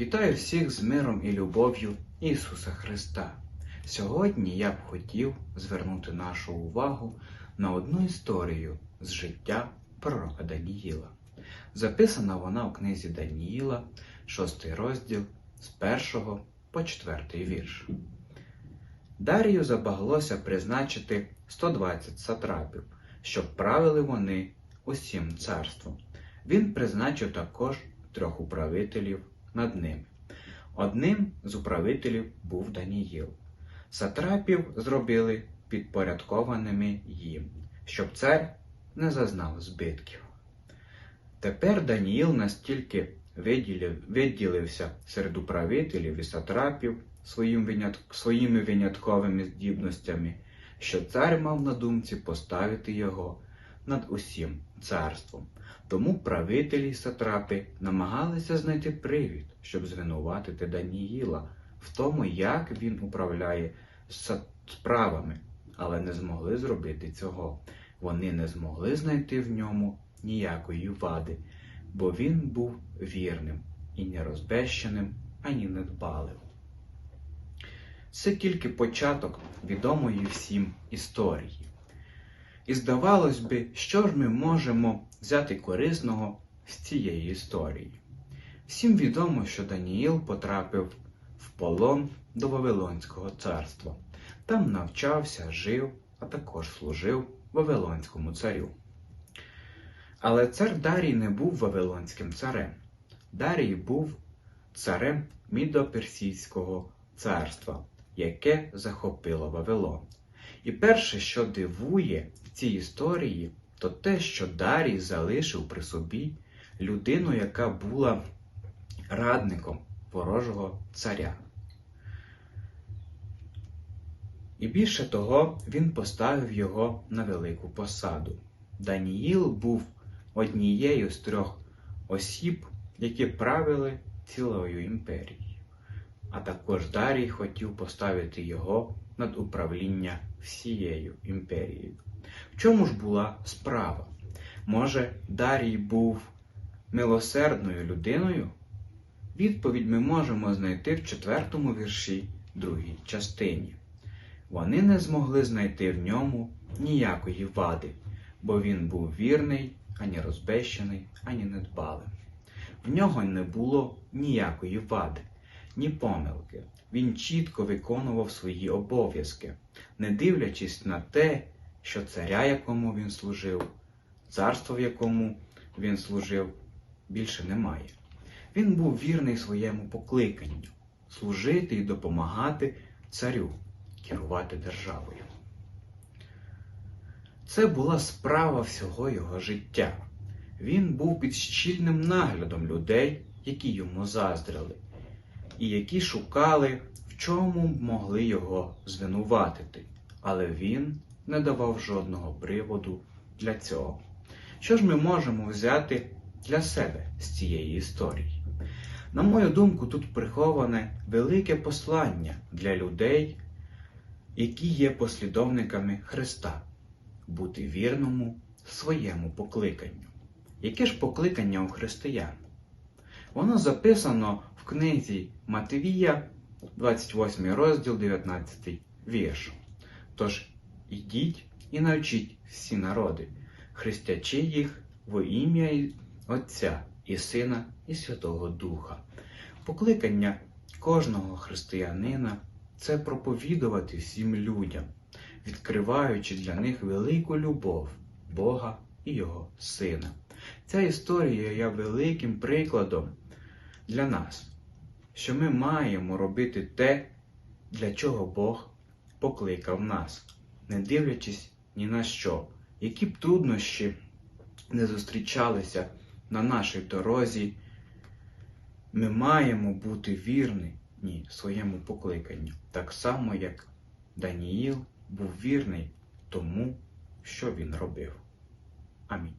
Вітаю всіх з миром і любов'ю Ісуса Христа. Сьогодні я б хотів звернути нашу увагу на одну історію з життя пророка Даніїла. Записана вона у книзі Даніїла, 6 розділ з 1 по 4 вірш. Дарію забаглося призначити 120 сатрапів, щоб правили вони усім царством. Він призначив також трьох управителів над ними. Одним з управителів був Даніїл. Сатрапів зробили підпорядкованими їм, щоб цар не зазнав збитків. Тепер Даніїл настільки виділив, виділився серед управителів і сатрапів своїм винят, своїми винятковими здібностями, що цар мав на думці поставити його над усім царством. Тому правителі й сатрапи намагалися знайти привід, щоб звинуватити Даніїла в тому, як він управляє справами, але не змогли зробити цього. Вони не змогли знайти в ньому ніякої вади, бо він був вірним і не розбещеним, ані недбалим. Це тільки початок відомої всім історії. І здавалось би, що ж ми можемо взяти корисного з цієї історії. Всім відомо, що Даніїл потрапив в полон до Вавилонського царства. Там навчався, жив, а також служив Вавилонському царю. Але цар Дарій не був Вавилонським царем. Дарій був царем Мідоперсійського царства, яке захопило Вавилон. І перше, що дивує в цій історії, то те, що Дарій залишив при собі людину, яка була радником ворожого царя. І більше того, він поставив його на велику посаду. Даніїл був однією з трьох осіб, які правили цілою імперією. А також Дарій хотів поставити його над управління всією імперією. В чому ж була справа? Може, Дарій був милосердною людиною? Відповідь ми можемо знайти в четвертому вірші другій частині. Вони не змогли знайти в ньому ніякої вади, бо він був вірний, ані розбещений, ані недбалим. В нього не було ніякої вади, ні помилки. Він чітко виконував свої обов'язки, не дивлячись на те, що царя, якому він служив, царство, в якому він служив, більше немає. Він був вірний своєму покликанню служити і допомагати царю, керувати державою. Це була справа всього його життя. Він був під щільним наглядом людей, які йому заздрили, і які шукали, в чому б могли його звинуватити, але він не давав жодного приводу для цього. Що ж ми можемо взяти для себе з цієї історії? На мою думку, тут приховане велике послання для людей, які є послідовниками Христа, бути вірному своєму покликанню. Яке ж покликання у християн? Воно записано в книзі Матвія, 28 розділ, 19 вірш. Тож ідіть і навчіть всі народи, хрестячи їх во ім'я Отця і Сина, і Святого Духа. Покликання кожного християнина це проповідувати всім людям, відкриваючи для них велику любов Бога і Його Сина. Ця історія є великим прикладом для нас, що ми маємо робити те, для чого Бог покликав нас, не дивлячись ні на що, які б труднощі не зустрічалися на нашій дорозі, ми маємо бути вірні своєму покликанню, так само, як Даніїл був вірний тому, що він робив. Амінь.